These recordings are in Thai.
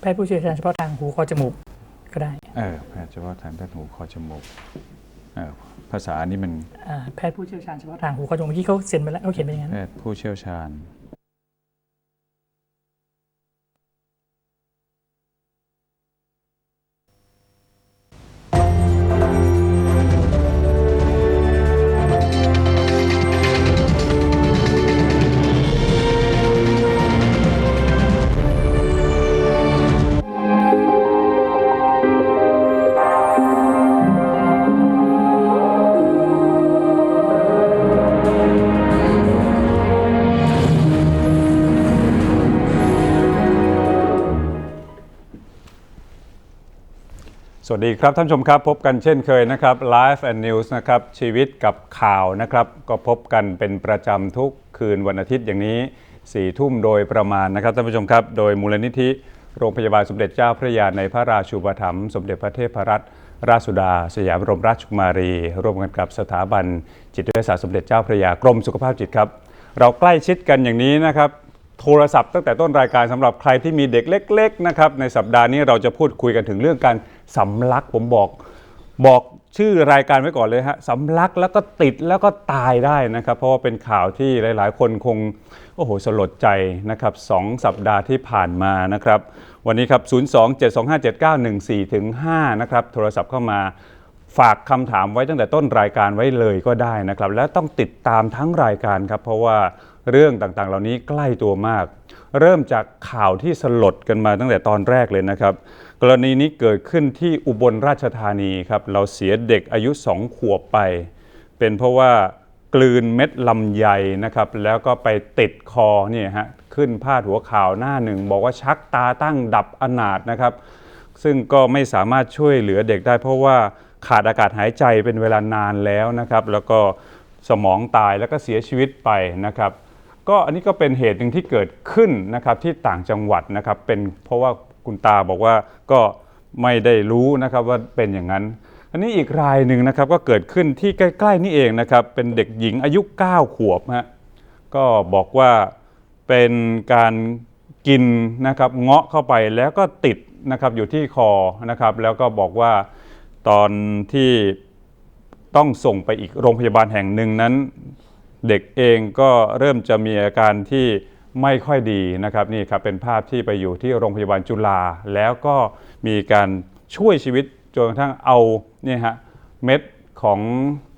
แพทย์ผู้เชี่ยวชาญเฉพาะทางหูคอจมูกก็ได้เออแพทย์เฉพาะทางด้านหูคอจมูกเออภาษานี้มันอ่าแพทย์ผู้เชี่ยวชาญเฉพาะทางหูคอจมูกเมื่อกี้เขาเซ็นไปแล้วเขาเขียนไปอย่างนั้น แพทย์ผู้เชี่ยวชาญ วัสดีครับท่านผู้ชมครับพบกันเช่นเคยนะครับ Live and News นะครับชีวิตกับข่าวนะครับ ก็พบกันเป็นประจำทุกคืนวันอาทิตย์อย่างนี้4ี่ทุ่มโดยประมาณนะครับท่านผู้ชมครับ โดยมูลนิธิโรงพยาบาลสมเด็จเจ้าพระยาในพระราชูปถัมภ์สมเด็จพระเทพรัตนราชสุดา สยามรมราชกุมารี ร่วมกันกับสถาบันจิตวิทยาศาสตร์สมเด็จเจ้าพระยากรมสุขภาพจิตครับ เราใกล้ชิดกันอย่างนี้นะครับ โทรศัพท์ตั้งแต่ต้นรายการสำหรับใครที่มีเด็กเล็ก ๆ นะครับ ในสัปดาห์นี้เราจะพูดคุยกันถึงเรื่องการสำลักผมบอกบอกชื่อรายการไว้ก่อนเลยฮะสำลักแล้วก็ติดแล้วก็ตายได้นะครับ เพราะว่าเป็นข่าวที่หลาย ๆ คนคงโอ้โหสลดใจนะครับสองสัปดาห์ที่ผ่านมานะครับ วันนี้ครับ 027257914ถึง5นะครับโทรศัพท์เข้ามาฝากคำถามไว้ตั้งแต่ต้นรายการไว้เลยก็ได้นะครับ และต้องติดตามทั้งรายการครับ เพราะว่า เรื่องต่างๆ เหล่านี้ใกล้ตัวมาก เริ่มจากข่าวที่สลดกันมาตั้งแต่ตอนแรกเลยนะครับ กรณีนี้เกิดขึ้นที่อุบลราชธานีครับ เราเสียเด็กอายุสองขวบไป เป็นเพราะว่ากลืนเม็ดลำไยนะครับ แล้วก็ไปติดคอเนี่ยฮะขึ้นพาดหัวข่าวหน้าหนึ่ง บอกว่าชักตาตั้งดับอนาถนะครับ ซึ่งก็ไม่สามารถช่วยเหลือเด็กได้ เพราะว่าขาดอากาศหายใจเป็นเวลานานแล้วนะครับ แล้วก็สมองตายแล้วก็เสียชีวิตไปนะครับ ก็อันนี้ก็เป็นเหตุหนึ่งที่เกิดขึ้นนะครับที่ต่างจังหวัดนะครับเป็นเพราะว่าคุณตาบอกว่าก็ไม่ได้รู้นะครับว่าเป็นอย่างนั้น อันนี้อีกรายหนึ่งนะครับก็เกิดขึ้นที่ใกล้ ๆ นี่เองนะครับเป็นเด็กหญิงอายุ 9 ขวบฮะก็บอกว่าเป็นการกินนะครับเงาะเข้าไปแล้วก็ติดนะครับอยู่ที่คอนะครับ แล้วก็บอกว่าตอนที่ต้องส่งไปอีกโรงพยาบาลแห่งหนึ่งนั้น เด็กเองก็เริ่มจะมีอาการที่ไม่ค่อยดีนะครับนี่ครับเป็นภาพที่ไปอยู่ที่โรงพยาบาลจุฬาแล้วก็มีการช่วยชีวิตจนกระทั่งเอาเนี่ยฮะเม็ดของ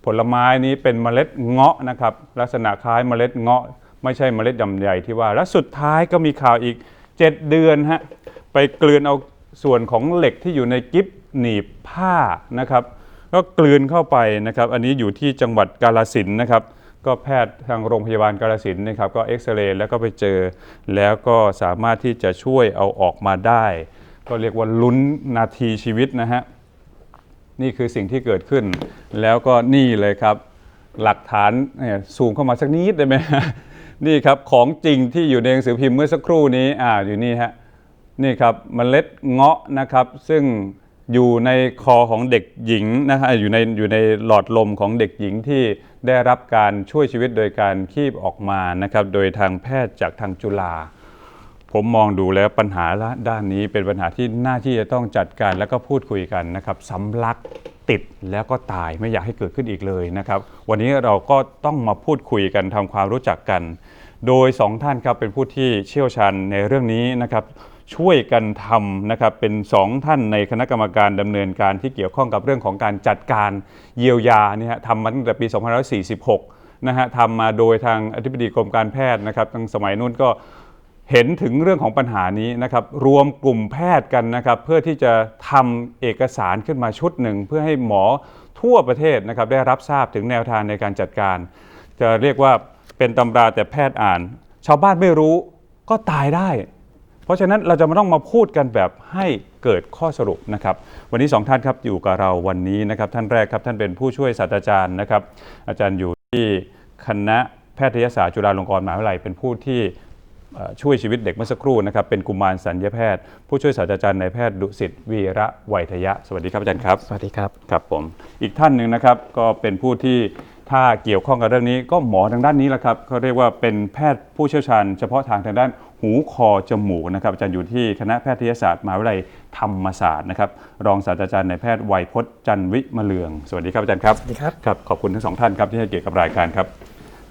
ผลไม้นี้เป็นเมล็ดเงาะนะครับลักษณะคล้ายเมล็ดเงาะ ไม่ใช่เมล็ดดำใหญ่ที่ว่า และสุดท้ายก็มีข่าวอีก 7 เดือนฮะไปกลืนเอาส่วนของเหล็กที่อยู่ในกิฟหนีบผ้านะครับ ก็กลืนเข้าไปนะครับ อันนี้อยู่ที่จังหวัดกาลสินนะครับ ก็แพทย์ทางโรงพยาบาลกาลสินนะครับก็เอ็กซเรย์แล้วก็ไปเจอ แล้วก็สามารถที่จะช่วยเอาออกมาได้ ก็เรียกว่าลุ้นนาทีชีวิตนะฮะนี่คือสิ่งที่เกิดขึ้น แล้วก็นี่เลยครับ หลักฐานเนี่ยซูมเข้ามาสักนิดได้ไหมนี่ครับของจริงที่อยู่ในหนังสือพิมพ์เมื่อสักครู่นี้อ่าอยู่นี่ฮะนี่ครับเมล็ดเงาะนะครับ ซึ่ง อยู่ในคอของเด็กหญิงนะฮะอยู่ในอยู่ในหลอดลมของเด็กหญิงที่ได้รับการช่วยชีวิตโดยการคีบออกมานะครับ โดยทางแพทย์จากทางจุฬาผมมองดูแล้วปัญหาละด้านนี้เป็นปัญหาที่น่าที่จะต้องจัดการแล้วก็พูดคุยกันนะครับสำลักติดแล้วก็ตายไม่อยากให้เกิดขึ้นอีกเลยนะครับ วันนี้เราก็ต้องมาพูดคุยกันทำความรู้จักกัน โดยสองท่านครับเป็นผู้ที่เชี่ยวชาญในเรื่องนี้นะครับ ช่วยกันทำนะครับเป็นสองท่านในคณะกรรมการดำเนินการที่เกี่ยวข้องกับเรื่องของการจัดการเยียวยาเนี่ยทำมาตั้งแต่ปี 2546 นะฮะทำมาโดยทางอธิบดีกรมการแพทย์นะครับตั้งสมัยนู้นก็เห็นถึงเรื่องของปัญหานี้นะครับรวมกลุ่มแพทย์กันนะครับเพื่อที่จะทำเอกสารขึ้นมาชุดหนึ่ง เพื่อให้หมอทั่วประเทศนะครับได้รับทราบถึงแนวทางในการจัดการ จะเรียกว่าเป็นตำราแต่แพทย์อ่าน ชาวบ้านไม่รู้ก็ตายได้ เพราะฉะนั้นเราจะมาต้องมาพูดกันแบบให้เกิดข้อสรุปนะครับ วันนี้สองท่านครับอยู่กับเราวันนี้นะครับ ท่านแรกครับท่านเป็นผู้ช่วยศาสตราจารย์นะครับ อาจารย์อยู่ที่คณะแพทยศาสตร์จุฬาลงกรณ์มหาวิทยาลัยเป็นผู้ที่เอ่อช่วยชีวิตเด็กเมื่อสักครู่นะครับเป็นกุมารสัญญแพทย์ ผู้ช่วยศาสตราจารย์นายแพทย์ดุสิตวีระไวยทยะ สวัสดีครับอาจารย์ครับ สวัสดีครับครับผมอีกท่านหนึ่งนะครับก็เป็นผู้ที่ถ้าเกี่ยวข้องกับเรื่องนี้ก็หมอทางด้านนี้แหละครับเขาเรียกว่าเป็นแพทย์ผู้เชี่ยวชาญ เฉพาะทางทางด้าน หูคอจมูกนะครับอาจารย์อยู่ที่คณะแพทยศาสตร์มหาวิทยาลัยธรรมศาสตร์นะครับรองศาสตราจารย์นายแพทย์ไวยพจน์จันทร์วิมะเลือง สวัสดีครับอาจารย์ครับสวัสดีครับครับขอบคุณทั้งสองท่านครับที่ให้เกียรติกับรายการครับ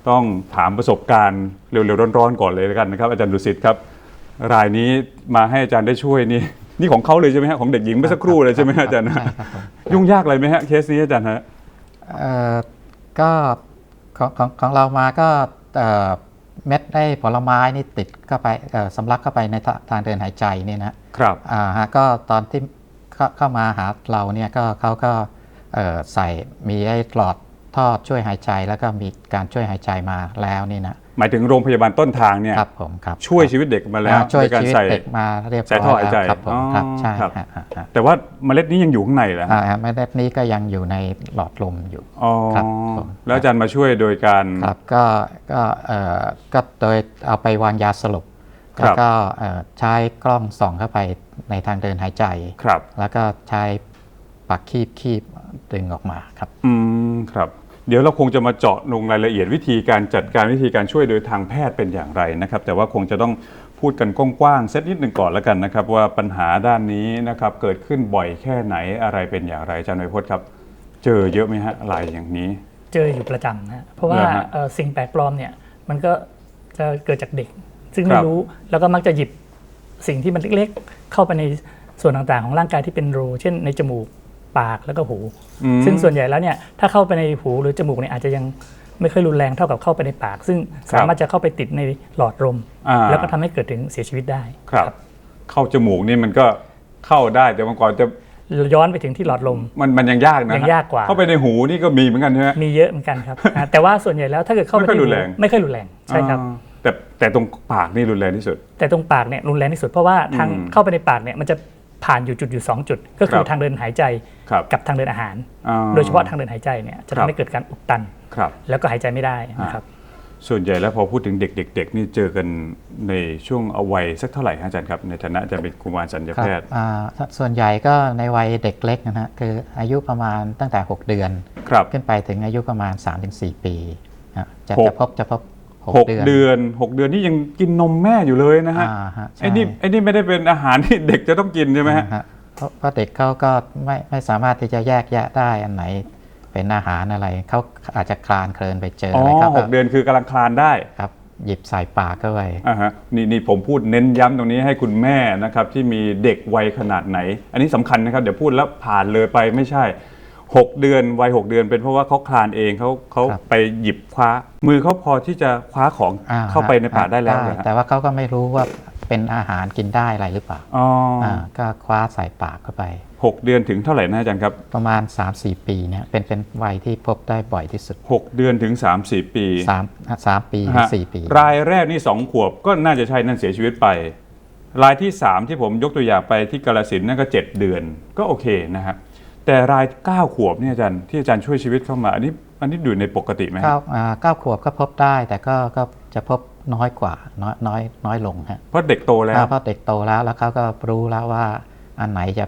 ต้องถามประสบการณ์เร็วๆร้อนๆก่อนเลยแล้วกันนะครับอาจารย์ดุสิตครับ รายนี้มาให้อาจารย์ได้ช่วยนี่นี่ของเขาเลยใช่ไหมฮะของเด็กหญิงเมื่อสักครู่เลยใช่ไหมฮะอาจารย์ใช่ครับผมยุ่งยากอะไรไหมฮะเคสนี้อาจารย์ฮะเอ่อก็ของของของเรามาก็ เอ่อเม็ดได้ผลไม้นี่ติดเข้าไปเอ่อสำลักเข้าไปในทาทางเดินหายใจเนี่ยนะครับอ่าฮะก็ตอนที่เข้าเข้ามาหาเราเนี่ยก็เขาก็เอ่อใส่มีไอ้หลอดท่อช่วยหายใจแล้วก็มีการช่วยหายใจมาแล้วนี่นะหมายถึงโรงพยาบาลต้นทางเนี่ยครับผมครับช่วยชีวิตเด็กมาแล้วอ่าช่วยโดการชีวิตใส่เด็กมาเรียบร้อยใส่ท่อหายใจแล้วครับผมอ๋อครับใช่ครับฮะฮะฮะแต่ว่าเมล็ดนี้ยังอยู่ข้างในเหรอฮะอ่าเม็ดนี้ก็ยังอยู่ในหลอดลมอยู่อ๋อครับผมแล้วอาจารย์มาช่วยโดยการครับก็ก็เอ่อก็โดยเอาไปวางยาสลบครับแล้วก็เอ่อใช้กล้องส่องเข้าไปในทางเดินหายใจครับ แล้วก็ใช้ปากคีบคีบดึงออกมาครับอืมครับ เดี๋ยวเราคงจะมาเจาะลงรายละเอียดวิธีการจัดการวิธีการช่วยโดยทางแพทย์เป็นอย่างไรนะครับ แต่ว่าคงจะต้องพูดกันกว้างๆเซตนิดหนึ่งก่อนแล้วกันนะครับ ว่าปัญหาด้านนี้นะครับเกิดขึ้นบ่อยแค่ไหนอะไรเป็นอย่างไรอาจารย์นายพจน์ครับ เจอเยอะไหมฮะรายอย่างนี้ เจออยู่ประจำนะฮะเพราะว่าเหรอฮะเอ่อสิ่งแปลกปลอมเนี่ยมันก็จะเกิดจากเด็ก ซึ่งคไม่รับ รู้แล้วก็มักจะหยิบสิ่งที่มันเล็กๆ เข้าไปในส่วนต่างๆ ของร่างกายที่เป็นรูเช่นในจมูก ปากแล้วก็หูอืมซึ่งส่วนใหญ่แล้วเนี่ยถ้าเข้าไปในหูหรือจมูกเนี่ยอาจจะยังไม่ค่อยรุนแรงเท่ากับเข้าไปในปาก ซึ่งสามารถจะเข้าไปติดในหลอดลมอ่าแล้วก็ทำให้เกิดถึงเสียชีวิตได้ครับ เข้าจมูกนี่มันก็เข้าได้แต่บางก่อนจะย้อนไปถึงที่หลอดลม มันมันยังยากนะยังยากกว่า เข้าไปในหูนี่ก็มีเหมือนกันใช่ไหมมีเยอะเหมือนกันครับอ่าแต่ว่าส่วนใหญ่แล้วถ้าเกิดเข้าไปไม่ค่อยที่รุนแรงหูไม่ค่อยรุนแรงใช่ครับอ่าแต่แต่ตรงปากนี่รุนแรงที่สุด แต่ตรงปากเนี่ยรุนแรงที่สุดเพราะว่าทางอืมเข้าไปในปากเนี่ยมันจะ ผ่านอยู่จุดอยู่ 2 จุด ก็คืครัอบทางเดินหายใจครับกับทางเดินอาหารอ่โดยเฉพาะทางเดินหายใจเนี่ยจะครับทำให้เกิดการอุดตันครับแล้วก็หายใจไม่ได้นะครับส่วนใหญ่แล้วพอพูดถึงเด็กๆนี่เจอกันในช่วงอวัยสักเท่าไหร่ฮะอาจารย์ครับในฐานะอาจารย์เป็นกุมารสัญญครัแพบทย์อ่าสส่วนใหญ่ก็ในวัยเด็กเล็กนะฮะคืออายุประมาณตั้งแต่ 6 เดือนครับขึ้นไปถึงอายุประมาณ 3-4 ปีนะจะหกจะพบ จะพบหกเดือนหกเดือนนี่ยังกินนมแม่อยู่เลยนะฮะอ่าฮะใช่ไอ้นี่ไอ้นี่ไม่ได้เป็นอาหารที่เด็กจะต้องกินใช่ไหมฮะ ฮะเพราะเพราะเด็กเขาก็ไม่ไม่สามารถที่จะแยกแยะได้อันไหนเป็นอาหารอะไรเขาอาจจะคลานเคลินไปเจออ๋ออะไรเขาหก็กเดือนคือกำลังคลานได้ ครับหยิบใส่ปากเข้าไป อ่าฮะนี่นี่ผมพูดเน้นย้ำตรงนี้ให้คุณแม่นะครับที่มีเด็กวัยขนาดไหน อันนี้สำคัญนะครับ เดี๋ยวพูดแล้วผ่านเลยไปไม่ใช่ 6 เดือนวัย6เดือน เป็นเพราะว่าเขาคลานเองเขาเขาครับ ไปหยิบคว้า มือเขาพอที่จะคว้าของอ่เข้าไปในปากได้แล้วเหรอฮะแต่ว่าเขาก็ไม่รู้ว่าเป็นอาหารกินได้อะไรหรือเปล่าอ๋ออาก็คว้าใส่ปากเข้าไป หกเดือนถึงเท่าไหร่นะอาจารย์ครับ ประมาณ 3-4 ปีเนี่ยเป็นเป็นวัยที่พบได้บ่อยที่สุด6 เดือนถึง 3-4 ปี3 3ปีหรือฮะ4ปี รายแรกนี่ 2 ขวบก็น่าจะใช่นั่นเสียชีวิตไป รายที่ 3 ที่ผมยกตัวอย่างไปที่กาลสินธุ์นั่นก็ 7 เดือนก็โอเคนะฮะ แต่ราย 9 ขวบเนี่ยอาจารย์ที่อาจารย์ช่วยชีวิตเข้ามา อันนี้อันนี้อยู่ในปกติไหมฮะเก้าอ่าเก้าขวบก็พบได้แต่ก็ก็จะพบน้อยกว่าน้อยน้อยน้อยลงฮะเพราะเด็กโตแล้ว อ่าเพราะเด็กโตแล้วแล้วเขาก็รู้แล้วว่าอันไหนจะ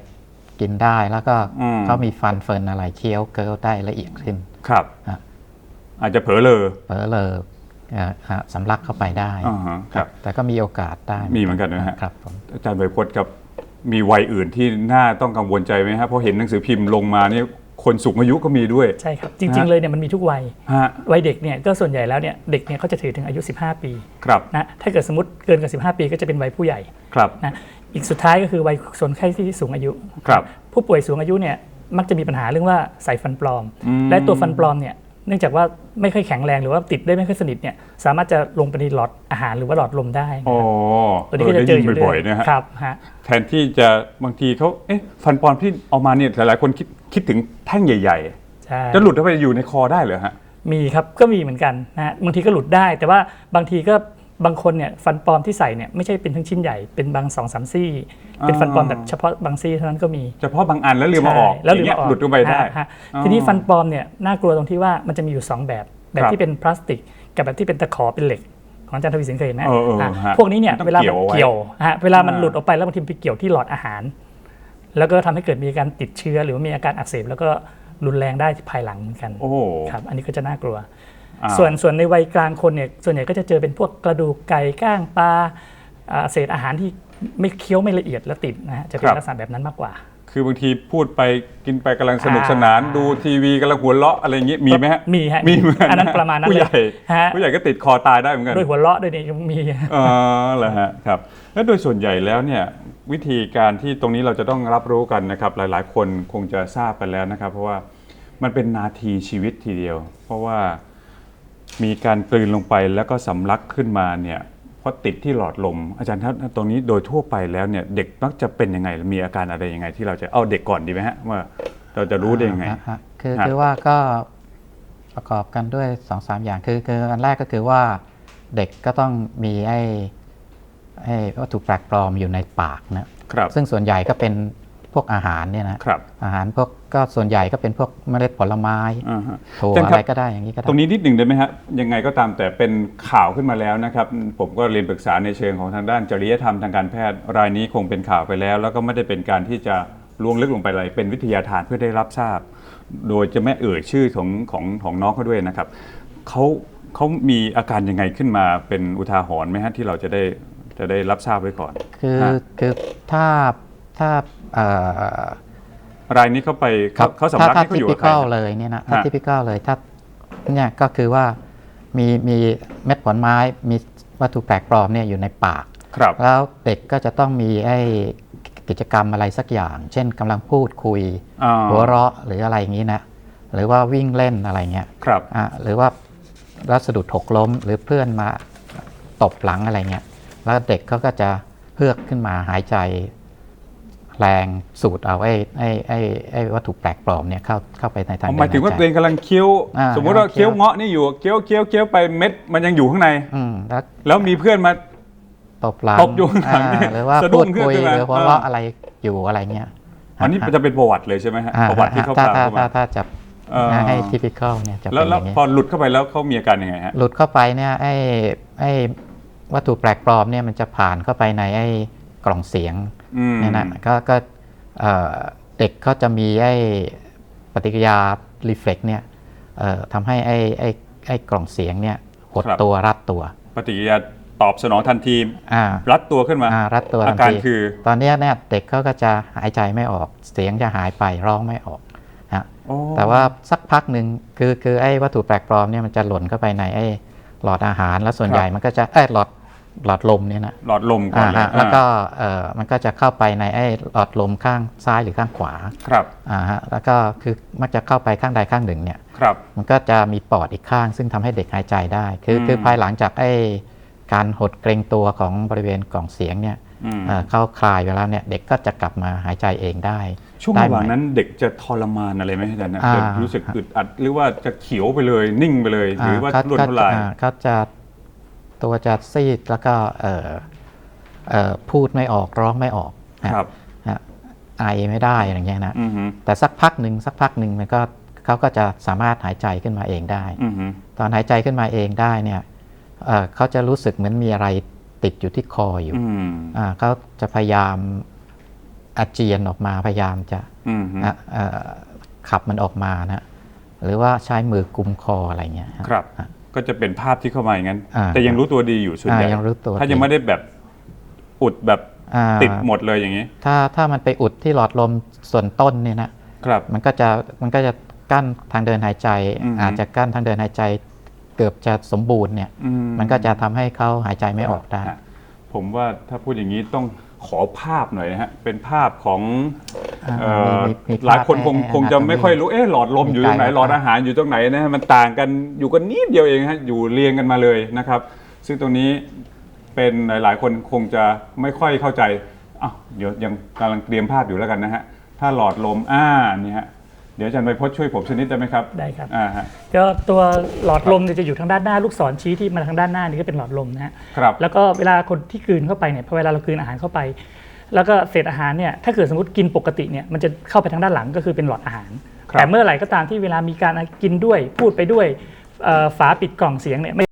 กินได้แล้วก็อืม เขามีฟันเฟินอะไรเคี้ยวเกิลได้ละเอียดขึ้น ครับฮะอาจจะเผลอเลอ เผลอเลยเอ่อฮะสำลักเข้าไปได้อ่าฮะครับแต่ก็มีโอกาสได้มีเหมือนกันนะฮะ ครับผม อาจารย์ใบพจน์ครับ มีวัยอื่นที่น่าต้องกังวลใจไหมฮะเพราะเห็นหนังสือพิมพ์ลงมานี่คนสูงอายุก็มีด้วย ใช่ครับ จริง ๆ เลยเนี่ยมันมีทุกวัย ฮะ วัยเด็กเนี่ยก็ส่วนใหญ่แล้วเนี่ยเด็กเนี่ยเขาจะถือถึงอายุ 15 ปีครับ นะถ้าเกิดสมมติเกินกว่า 15 ปีก็จะเป็นวัยผู้ใหญ่ครับ นะอีกสุดท้ายก็คือวัยคนไข้ที่สูงอายุ ครับ ผู้ป่วยสูงอายุเนี่ยมักจะมีปัญหาเรื่องว่าใส่ฟันปลอม อืม และตัวฟันปลอมเนี่ย เนื่องจากว่าไม่ค่อยแข็งแรงหรือว่าติดได้ไม่ค่อยสนิทเนี่ยสามารถจะลงไปในหลอดอาหารหรือว่าหลอดลมได้อ๋อตัวนี้ก็จะเจออยู่ได้ยินบ่อยๆนะฮะครับฮะแทนที่จะบางทีเขาเอ๊ะฟันปลอมที่เอามาเนี่ยหลายๆคนคิดคิดถึงแท่งใหญ่ใช่ๆจะหลุดเข้าไปอยู่ในคอได้เหรอฮะมีครับก็มีเหมือนกันนะฮะบางทีก็หลุดได้ แต่ว่าบางทีก็ บางคนเนี่ยฟันปลอมที่ใส่เนี่ยไม่ใช่เป็นทั้งชิ้นใหญ่เป็นบางสองสามซี่ เป็นฟันปลอมแบบเฉพาะบางซี่เท่านั้นก็มี เฉพาะบางอันแล้วลืมมาออกใช่แล้วลืมย่งเงี้มายออกหลุดลงไปได้ฮะฮะอ๋อทีนี้ฟันปลอมเนี่ยน่ากลัวตรงที่ว่ามันจะมีอยู่ 2 แบบ แบบครับที่เป็นพลาสติก กับแบบที่เป็นตะขอเป็นเหล็กของอาจารย์ทวีสินเคยเห็นไหมเออเออฮะฮะพวกนี้เนี่ยมันต้องเวลามันเกี่เกี่ยยววเอาไว้ฮะเวลามันอ่าหลุดออกไปแล้วบางทีไปเกี่ยวที่หลอดอาหาร แล้วก็ทำให้เกิดมีอาการติดเชื้อหรือว่ามีอาการอักเสบแล้วก็รุนแรงได้ภายหลังเหมือนกันโอ้โหครับ อันนี้ก็จะน่ากลัวอ่า ส่วนส่วนในวัยกลางคนเนี่ยส่วนใหญ่ก็จะเจอเป็นพวกกระดูกไก่ก้างปลาอ่าเศษอาหารที่ไม่เคี้ยวไม่ละเอียดแล้วติดนะฮะจะเป็นลักษณะแบบนั้นมากกว่า คือบางทีพูดไปกินไปกำลังสนุกสนานอ่าดูทีวีกำลังหัวเราะอะไรอย่างงี้มีไหมฮะมีฮะมีเหมือนกัอันนั้นประมาณนั้นผู้ใหญ่เลยฮะผู้ใหญ่ก็ติดคอตายได้เหมือนกันด้วยหัวเราะด้วยเนี่ยยังมีเออเหรอฮะครับแล้วโดยส่วนใหญ่แล้วเนี่ยวิธีการที่ตรงนี้เราจะต้องรับรู้กันนะครับ หลายๆ คนคงจะทราบกันแล้วนะครับ เพราะว่ามันเป็นนาทีชีวิตทีเดียว เพราะว่า มีการกลืนลงไปแล้วก็สำลักขึ้นมาเนี่ยเพราะติดที่หลอดลม อาจารย์ครับตรงนี้โดยทั่วไปแล้วเนี่ยเด็กมักจะเป็นยังไงมีอาการอะไรยังไง ที่เราจะเอาเด็กก่อนดีไหมฮะว่าเราจะรู้ได้ยังไงอ่าฮะคือฮะคือว่าก็ประกอบกันด้วย2อสอย่างคือคืออันแรกก็คือว่าเด็กก็ต้องมีไอ้ไอ้วัตถุแปลกปลอมอยู่ในปากนะครับ ซึ่งส่วนใหญ่ก็เป็น พวกอาหารเนี่ยนะครับอาหารพวกก็ส่วนใหญ่ก็เป็นพวกเมล็ดผลไม้อ่าฮะถั่วอาจารย์อะครับไรก็ได้อย่างนี้ก็ได้ ตรงนี้นิดหนึ่งได้ไหมฮะยังไงก็ตามแต่เป็นข่าวขึ้นมาแล้วนะครับ ผมก็เรียนปรึกษาในเชิงของทางด้านจริยธรรมทางการแพทย์ รายนี้คงเป็นข่าวไปแล้ว แล้วก็ไม่ได้เป็นการที่จะล่วงลึกลงไปอะไรเป็นวิทยาทานเพื่อได้รับทราบ โดยจะไม่เอ่ยชื่อของของของน้องเขาด้วยนะครับเขาเขามีอาการยังไงขึ้นมาเป็นอุทาหรณ์ไหมฮะที่เราจะได้จะได้รับทราบไว้ก่อน คือฮะ คือถ้าถ้าเอ่อ รายนี้เขาไปเขาเขาสำลักถ้าที่เขาทิอยู่พิกับใครคอลนะเลยเนี่ยนะถ้าฮะทิพิคอลเลยถ้าเนี่ยก็คือว่ามีมีเม็ดผลไม้มีวัตถุแปลกปลอมเนี่ยอยู่ในปากครับแล้วเด็กก็จะต้องมีไอ้กิจกรรมอะไรสักอย่าง เช่นกำลังพูดคุยอ่าหัวเราะหรืออะไรอย่างนี้นะหรือว่าวิ่งเล่นอะไรเงี้ยครับอะหรือว่าแล้วสะดุดหกล้มหรือเพื่อนมาตบหลังอะไรเงี้ยแล้วเด็กเขาก็จะเฮือกขึ้นมาหายใจ แรงสูดเอาไอ้ไอ้ไอ้ไอ้วัตถุแปลกปลอมเนี่ยเข้าเข้าไปในทางอ๋อเดินหมายถึงว่าหตัวเองกำลังเคี้ยว อ่าสมมุติว่ากำลังเคี้เคี้ยยววเงาะนี่อยู่เคี้ยวเคี้ยวเคี้ยวไปเม็ดมันยังอยู่ข้างใน อืมแล้ว แล้วมีเพื่อนมา ตบหลังตบอยู่ข้างหลังเนี่ยอ่าหรือว่าสะดุ้พูงดขึ้นคุยขึ้นมาหรือหัวเราะอ่าอะไรอยู่อะไรเงี้ยอันนี้จะเป็นประวัติเลยใช่ไหมฮะอ่าประวัติที่เขาถ้ากล่าวถ้าเข้าถ้ามา ถ้าจะเอ่อให้ typical เนี่ยจะแล้เป็วนอแล้วย่างนี้พอหลุดเข้าไปแล้วเขามีอาการยังไงฮะ หลุดเข้าไปเนี่ยไอ้ไอ้วัตถุแปลกปลอมเนี่ยมันจะผ่านเข้าไปในไอ้กล่องเสียง อืมเนี่ยนะก็ก็เอ่อเด็กเขาจะมีไอ้ปฏิกิริยารีเฟล็กเนี่ยเอ่อทำให้ไอ้ไอ้ไอ้กล่องเสียงเนี่ยหดตัวรัดตัว ปฏิกิริยาตอบสนองทันทีอ่ารัดตัวขึ้นมาอ่ารัดตัวทัอานการทีคือ ตอนเนี้ยเนี่ยเด็กเขาก็จะหายใจไม่ออก เสียงจะหายไปร้องไม่ออกฮะโอ้แต่ว่าสักพักหนึ่งคือคือไอ้วัตถุแปลกปลอมเนี่ยมันจะหล่นเข้าไปในไอ้หลอดอาหารแล้วส่วนใหญ่มันก็จะเอ้ยหลอด หลอดลมเนี่ยนะหลอดลมก่อนเลยอ่าฮะแล้วก็เอ่อมันก็จะเข้าไปในไอ้หลอดลมข้างซ้ายหรือข้างขวาครับอ่าฮะแล้วก็คือมักจะเข้าไปข้างใดข้างหนึ่งเนี่ยครับมันก็จะมีปอดอีกข้าง ซึ่งทำให้เด็กหายใจได้ คืออืมคือภายหลังจากไอ้การหดเกรงตัวของบริเวณกล่องเสียงเนี่ยอืมเอ่อเข้าคลายไปแล้วเนี่ยเด็กก็จะกลับมาหายใจเองได้ ช่วงได้ระหว่างไนั้นเด็กจะทรมานอะไรไหมอาจารย์นะอ่าจะรู้สึกอึดอัดหรือว่าจะเขียวไปเลยนิ่งไปเลย หรือว่าเขรุนเขาทุรายอ่เขาจะ ตัวจะซีดแล้วก็เอ่อเอ่อพูดไม่ออกร้องไม่ออกนะครับฮะไอไม่ได้อะไรอย่างเงี้ยนะอือฮึแต่สักพักหนึ่งสักพักหนึ่งมันก็เขาก็จะสามารถหายใจขึ้นมาเองได้อือฮึตอนหายใจขึ้นมาเองได้เนี่ยเอ่อเขาจะรู้สึกเหมือนมีอะไรติดอยู่ที่คออยู่อืมอ่าเขาจะพยายามอาเจียนออกมาพยายามจะอืมฮึนะเอ่อขับมันออกมานะหรือว่าใช้มือกุมคออะไรเงี้ยฮะครับอะ ก็จะเป็นภาพที่เข้ามาอย่างนั้น อ่าแต่ยังรู้ตัวดีอยู่ส่วนใหญ่อ่ายังรู้ตัวถ้าดียังไม่ได้แบบอุดแบบอ่า ติดหมดเลยอย่างนี้ ถ้าถ้ามันไปอุดที่หลอดลมส่วนต้นเนี่ยนะครับ มันก็จะมันก็จะกั้นทางเดินหายใจ อืม อาจจะกั้นทางเดินหายใจ เกือบจะสมบูรณ์เนี่ย อืมันก็จะทำให้เขาหายใจไม่ออกได้ ฮะผมว่าถ้าพูดอย่างนี้ต้อง ขอภาพหน่อยนะฮะ เป็นภาพของอ่าเอ่อมีมีหลายคนคงภาพให้คงจะให้ไม่ค่อยรู้ เอ๊ะหลอดลมอยู่ตรงไหนมีไกลหลอดอาหารอยู่ตรงไหนนะฮะ มันต่างกันอยู่กันนิดเดียวเองฮะ อยู่เรียงกันมาเลยนะครับ ซึ่งตรงนี้เป็นหลาย ๆ คนคงจะไม่ค่อยเข้าใจอ้าวเดี๋ยวยังกำลังเตรียมภาพอยู่แล้วกันนะฮะ ถ้าหลอดลม อ่า นี่ฮะ เดี๋ยวอาจารย์ไปพจน์ช่วยผมชนิดได้ไหมครับได้ครับ อ่าฮะ ก็ตัวหลอดลมเนี่ยจะอยู่ทางด้านหน้าลูกศรชี้ที่มาทางด้านหน้านี่ก็เป็นหลอดลมนะฮะครับแล้วก็เวลาคนที่กลืนเข้าไปเนี่ยพอเวลาเรากลืนอาหารเข้าไป แล้วก็เศษอาหารเนี่ยถ้าเกิดสมมติกินปกติเนี่ยมันจะเข้าไปทางด้านหลังก็คือเป็นหลอดอาหาร ครับ แต่เมื่อไหร่ก็ตามที่เวลามีการกินด้วยพูดไปด้วยเอ่อฝาปิดกล่องเสียงเนี่ยไม่